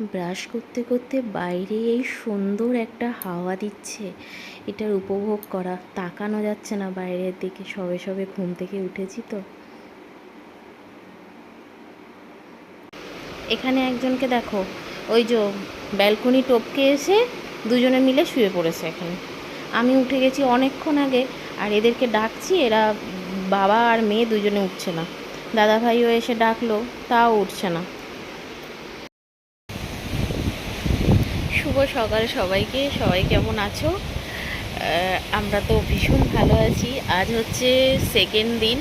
Brush করতে করতে বাইরে এই সুন্দর একটা হাওয়া দিচ্ছে। এটার উপভোগ করা, তাকানো যাচ্ছে না বাইরের দিকে, সবে সবে ঘুম থেকে উঠেছি তো। এখানে একজনকে দেখো, ওই যে ব্যালকনি টপকে এসে দুজনে মিলে শুয়ে পড়েছে এখানে। আমি উঠে গেছি অনেকক্ষণ আগে, আর এদেরকে ডাকছি, এরা বাবা আর মেয়ে দুজনে উঠছে না। দাদা ভাইও এসে ডাকলো, তাও উঠছে না। শুভ সকাল সবাইকে। সবাই কেমন আছো? আমরা তো ভীষণ ভালো আছি। আজ হচ্ছে সেকেন্ড দিন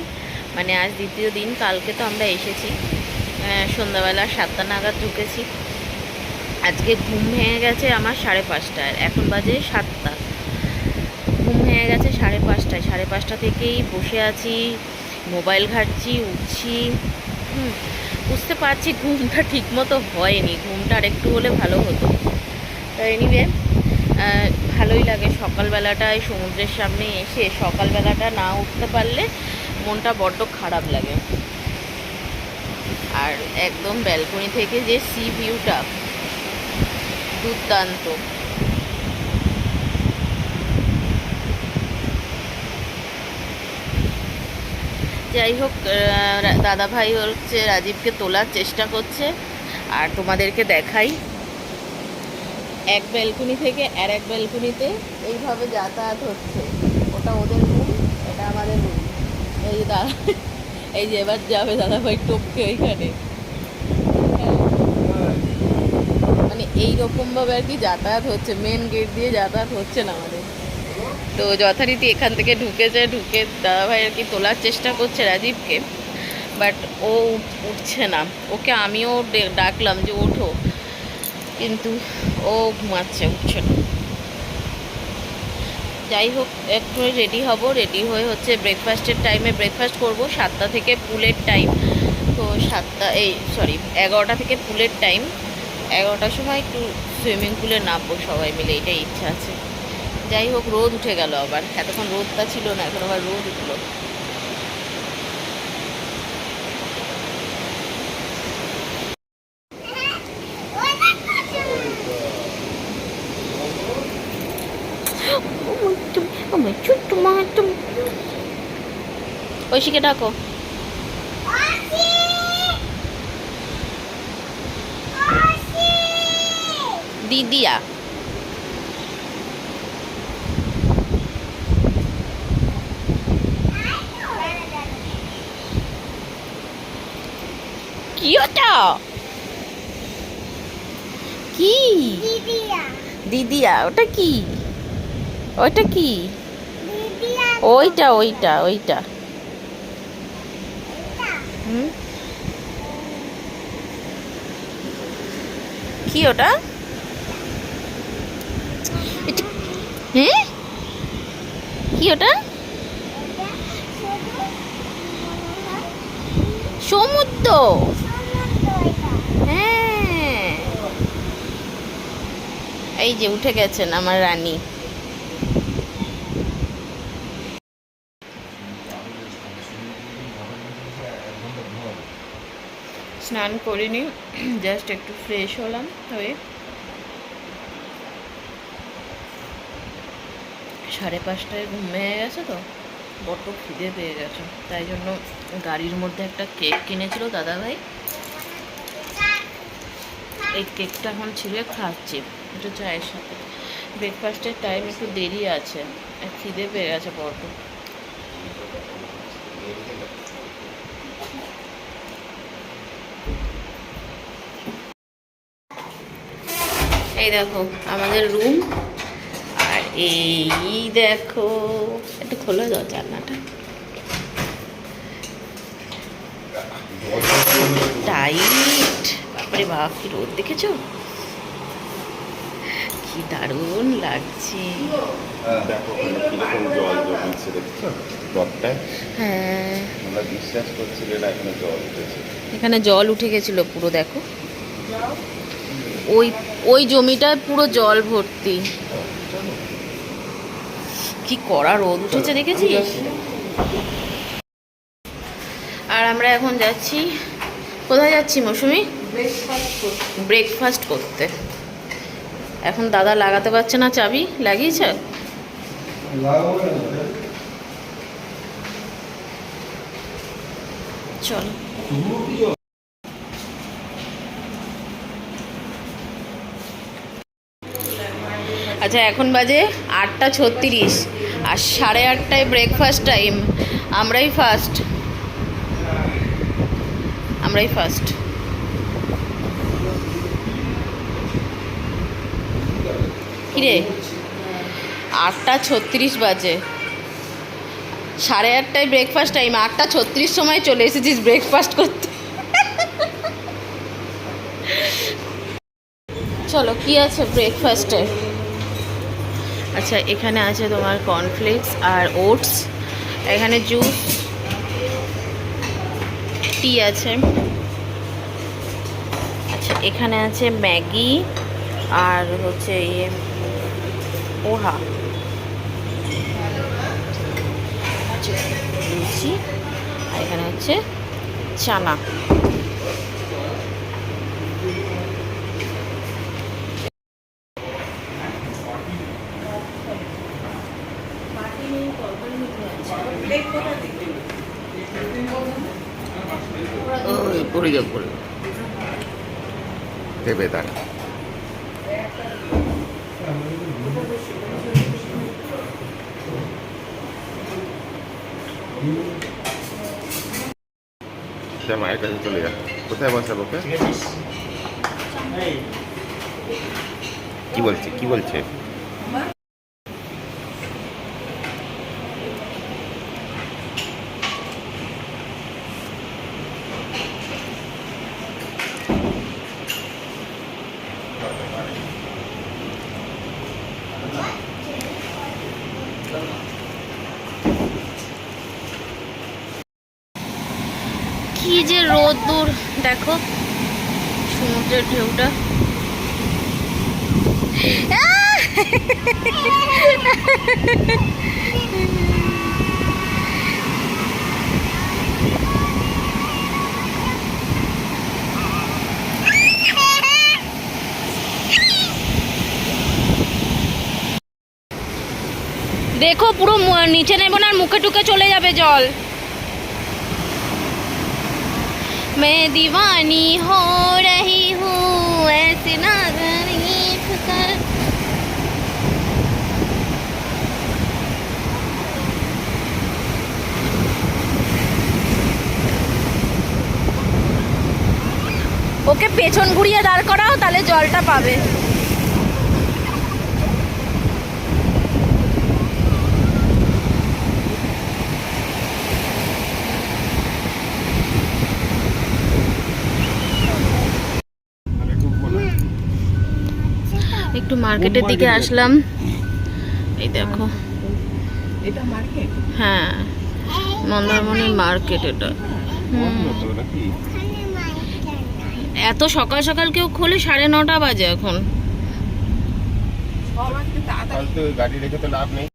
মানে আজ দ্বিতীয় দিন, কালকে তো আমরা এসেছি। সন্ধ্যাবেলা সাতটা নাগাদ ঢুকেছি। আজকে ঘুম ভেঙে গেছে আমার সাড়ে পাঁচটায়, এখন বাজে সাতটা। ঘুম ভেঙে গেছে সাড়ে পাঁচটায়, সাড়ে পাঁচটা থেকেই বসে আছি, মোবাইল ঘাটছি, উঠছি। হুম, বুঝতে পারছি ঘুমটা ঠিকমতো হয়নি, ঘুমটা আর একটু হলে ভালো হতো। তো ভালোই লাগে সকালবেলাটায় সমুদ্রের সামনে এসে সকালবেলাটা না উঠতে পারলে মনটা বড্ড খারাপ লাগে। আর একদম ব্যালকনি থেকে যে সি ভিউটা দুর্দান্ত। যাই হোক দাদাভাই হচ্ছে রাজীবকে তোলার চেষ্টা করছে, আর তোমাদেরকে দেখাই। এক ব্যালকনি থেকে আর এক ব্যালকনিতে এইভাবে যাতায়াত হচ্ছে। ওটা ওদের রুম এটা আমাদের রুম এই যে দাদা এই যে এবার যাবে দাদা ভাই টপকে ওইখানে। মানে এইরকমভাবে আর কি যাতায়াত হচ্ছে মেন গেট দিয়ে যাতায়াত হচ্ছে না আমাদের। তো যথারীতি এখান থেকে ঢুকেছে, ঢুকে দাদাভাই আর কি তোলার চেষ্টা করছে রাজীবকে বাট ও উঠ- উঠছে না। ওকে আমিও ডাকলাম যে, ওঠো। কিন্তু ও ঘুমাচ্ছে, উঠছে না। যাই হোক একটু রেডি হব। রেডি হয়ে হচ্ছে ব্রেকফাস্টের টাইমে ব্রেকফাস্ট করব। সাতটা থেকে পুলের টাইম তো সাতটা, এই সরি এগারোটা থেকে পুলের টাইম এগারোটার সময় একটু সুইমিং পুলে নামবো সবাই মিলে, এটাই ইচ্ছা আছে। যাই হোক, রোদ উঠে গেল আবার। এতক্ষণ রোদটা ছিল না, এখন আবার রোদ উঠল আমার ছোট্ট মা একদম ঐশীকে ডাকো। দিদিয়া। কি ওটা? কি? দিদিয়া ওটা কি? ওটা কি? ওইটা ওইটা ওইটা। কি ওটা? হ্যাঁ কি ওটা? সমুদ্র। হ্যাঁ। এই যে উঠে গেছেন আমার রানী। স্নান করিনি জাস্ট একটু ফ্রেশ হলাম, হয়ে সাড়ে পাঁচটায় ঘুম ভেঙে গেছে তো, বড্ড খিদে পেয়ে গেছে। তাই জন্য গাড়ির মধ্যে একটা কেক কিনেছিল দাদাভাই। এই কেকটা এখন ছিঁড়ে খাচ্ছি, একটু চায়ের সাথে। ব্রেকফাস্টের টাইম একটু দেরি আছে খিদে পেয়ে গেছে বড্ড। দেখো আমাদের রুম আর এই দেখো একটু খোলা দাও জানলাটা। টাইট বাপরে বাপ কি রোদ দেখেছ? কি দারুণ লাগছে। হ্যাঁ এখানে জল এখানে জল উঠে গেছিল পুরো দেখো। ওই ওই জমিটায় পুরো জল ভর্তি। কি কড়া রোদ উঠেছে দেখেছিস? আর আমরা এখন যাচ্ছি, কোথায় যাচ্ছি মৌসুমি? ব্রেকফাস্ট করতে। এখন দাদা লাগাতে পারছে না চাবি, লাগিয়েছে? চল। আচ্ছা এখন বাজে আটটা ছত্রিশ আর সাড়ে আটটায় ব্রেকফাস্ট টাইম আমরাই ফার্স্ট আমরাই ফার্স্ট কিরে? আটটা ছত্রিশ বাজে। সাড়ে আটটায় ব্রেকফাস্ট টাইম আটটা ছত্রিশ সময় চলে এসেছিস ব্রেকফাস্ট করতে। চলো, কি আছে ব্রেকফাস্টে আচ্ছা এখানে আছে তোমার কর্নফ্লেক্স আর ওটস এখানে জুস টি আছে। আচ্ছা এখানে আছে ম্যাগি আর হচ্ছে ইয়ে পোহা। লুচি। আর এখানে হচ্ছে চানা। পড়ে যাবে দেবে তার। সে মায়ের কাছে চলে যা। কোথায় বসাবো ওকে? কি বলছে? কি বলছে? কি যে রোদ দূর। দেখো, সমুদ্রের ঢেউটা। দেখো পুরো নিচে নেব না মুখে টুকে চলে যাবে জল। मैं दीवानी हो रही हूँ ऐसे नागरिक कर ওকে পেছন ঘুরিয়ে দাঁড় করাও তাহলে জলটা পাবে মার্কেটের দিকে আসলাম। এই দেখো। হ্যাঁ। মন্দারমণি মার্কেট এটা এত সকাল সকাল কেউ খোলে? সাড়ে নটা বাজে এখন। সব আজকে তাড়াতাড়ি ফালতু গাড়ি রেখে তো লাভ নেই।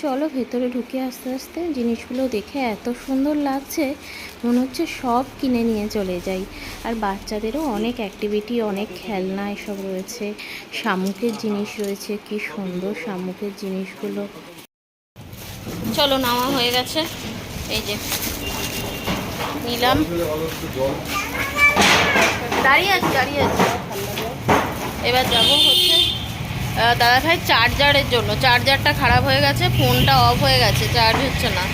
চলো ভেতরে ঢুকে আস্তে আস্তে জিনিসগুলো দেখে এত সুন্দর লাগছে, মনে হচ্ছে সব কিনে নিয়ে চলে যাই। আর বাচ্চাদেরও অনেক অ্যাক্টিভিটি অনেক খেলনা এসব রয়েছে। শামুকের জিনিস রয়েছে, কি সুন্দর শামুকের জিনিসগুলো। চলো নামা হয়ে গেছে। এই যে, নিলাম। দাঁড়িয়ে আছি দাঁড়িয়ে আছি। এবার যাব হচ্ছে দাদা ভাই চার্জারের জন্য। চার্জারটা খারাপ হয়ে গেছে, ফোনটা অফ হয়ে গেছে, চার্জ হচ্ছে না।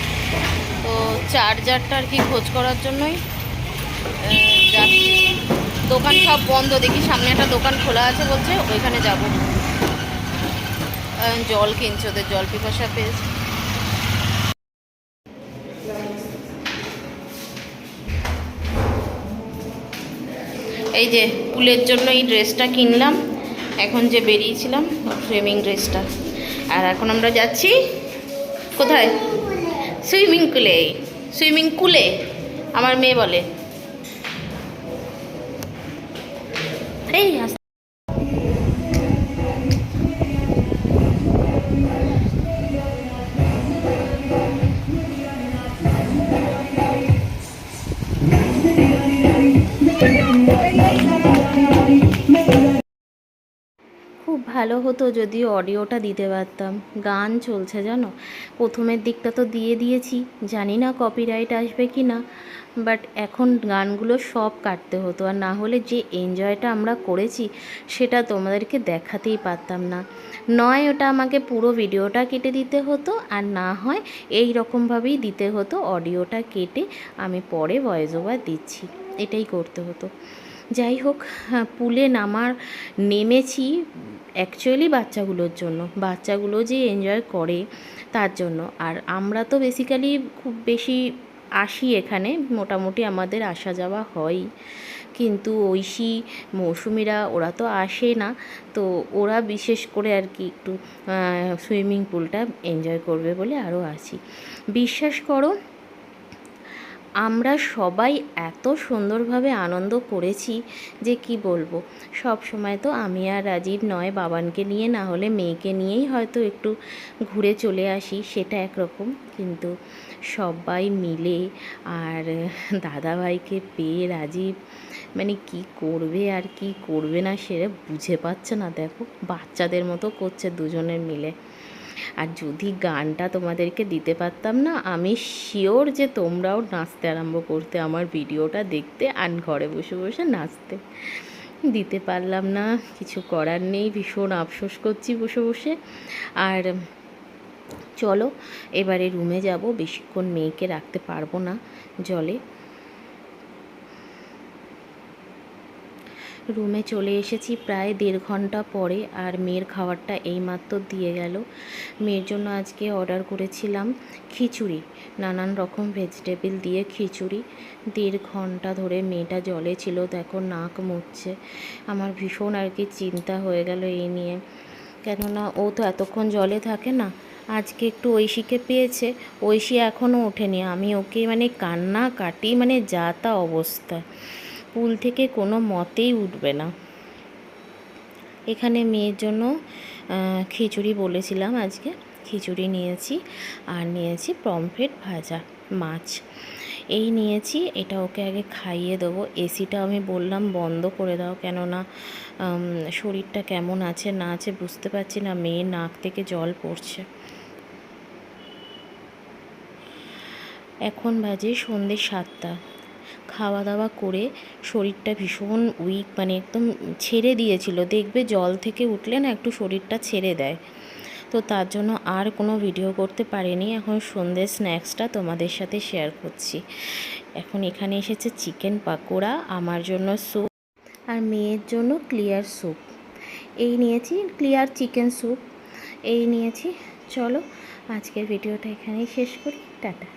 তো চার্জারটা আর কি খোঁজ করার জন্যই যাচ্ছি। দোকান সব বন্ধ, দেখি সামনে একটা দোকান খোলা আছে বলছে, ওইখানে যাব। জল কিনছে ওদের, জল পিপাসা পেয়েছে এই যে পুলের জন্য এই ড্রেসটা কিনলাম। এখন যে বেরিয়েছিলাম সুইমিং ড্রেসটা আর এখন আমরা যাচ্ছি কোথায়? সুইমিং পুলে সুইমিং কুলে আমার মেয়ে বলে। এই খুব ভালো হতো যদি অডিওটা দিতে পারতাম। গান চলছে জানো? প্রথমের দিকটা তো দিয়ে দিয়েছি। জানি না কপিরাইট আসবে কি না বাট এখন গানগুলো সব কাটতে হতো। আর না হলে যে এনজয়টা আমরা করেছি সেটা তোমাদেরকে দেখাতেই পারতাম না। নয় ওটা আমাকে পুরো ভিডিওটা কেটে দিতে হতো আর না হয় এই রকমভাবেই দিতে হতো অডিওটা কেটে আমি পরে ভয়েস ওভার দিচ্ছি। এটাই করতে হতো। যাই হোক হ্যাঁ, পুলে নামার নেমেছি অ্যাকচুয়ালি বাচ্চাগুলোর জন্য, বাচ্চাগুলো যে এনজয় করে তার জন্য। আর আমরা তো বেসিক্যালি খুব বেশি আসি এখানে, মোটামুটি আমাদের আসা যাওয়া হয়। কিন্তু ঐশী, মৌসুমিরা ওরা তো আসে না, তো ওরা বিশেষ করে আর কি একটু সুইমিং পুলটা এনজয় করবে বলে আরও আসি বিশ্বাস করো আমরা সবাই এত সুন্দরভাবে আনন্দ করেছি যে কি বলব। সব সময় তো আমি আর রাজীব নয়, বাবানকে নিয়ে, না হলে মেয়েকে নিয়েই হয়তো একটু ঘুরে চলে আসি, সেটা একরকম। কিন্তু সবাই মিলে আর দাদাভাইকে পেয়ে রাজীব মানে কি করবে আর কি করবে না সেটা বুঝে পাচ্ছে না। দেখো, বাচ্চাদের মতো করছে দুজনে মিলে। আর যদি গানটা তোমাদেরকে দিতে পারতাম না, আমি শিওর যে তোমরাও নাচতে আরম্ভ করতে আমার ভিডিওটা দেখতে আর ঘরে বসে বসে নাচতে। দিতে পারলাম না, কিছু করার নেই, ভীষণ আফসোস করছি বসে বসে। আর চলো, এবারে রুমে যাব, বেশিক্ষণ মেয়েকে রাখতে পারব না জলে। রুমে চলে এসেছি প্রায় দেড় ঘণ্টা পরে আর মেয়ের খাবারটা এইমাত্র দিয়ে গেল। মেয়ের জন্য আজকে অর্ডার করেছিলাম খিচুড়ি, নানান রকম ভেজিটেবল দিয়ে খিচুড়ি। দেড় ঘণ্টা ধরে মেয়েটা জলে ছিল, দেখো নাক মুছছে। আমার ভীষণ আর কি চিন্তা হয়ে গেল এই নিয়ে। কেননা ও তো এতক্ষণ জলে থাকে না, আজকে একটু ঐশীকে পেয়েছে। ঐশী এখনও ওঠেনি। আমি ওকে মানে কান্না কাটি মানে যা তা অবস্থা পুল থেকে কোনো মতেই উঠবে না। এখানে মেয়ের জন্য খিচুড়ি বলেছিলাম আজকে। খিচুড়ি নিয়েছি আর নিয়েছি পমফ্রেট ভাজা, মাছ। এই নিয়েছি, এটা ওকে আগে খাইয়ে দেবো। এসিটা আমি বললাম বন্ধ করে দাও কেননা শরীরটা কেমন আছে না আছে বুঝতে পারছি না, মেয়ের নাক থেকে জল পড়ছে। এখন বাজে সন্ধ্যে সাতটা। খাওয়া দাওয়া করে শরীরটা ভীষণ উইক মানে একদম ছেড়ে দিয়েছিল। দেখবে জল থেকে উঠলে না একটু শরীরটা ছেড়ে দেয়। তো তার জন্য আর কোনো ভিডিও করতে পারিনি। এখন সন্ধ্যের স্ন্যাক্সটা তোমাদের সাথে শেয়ার করছি। এখন এখানে এসেছে চিকেন পাকোড়া, আমার জন্য স্যুপ আর মেয়ের জন্য ক্লিয়ার স্যুপ এই নিয়েছি ক্লিয়ার চিকেন স্যুপ এই নিয়েছি। চলো আজকের ভিডিওটা এখানেই শেষ করি। টাটা।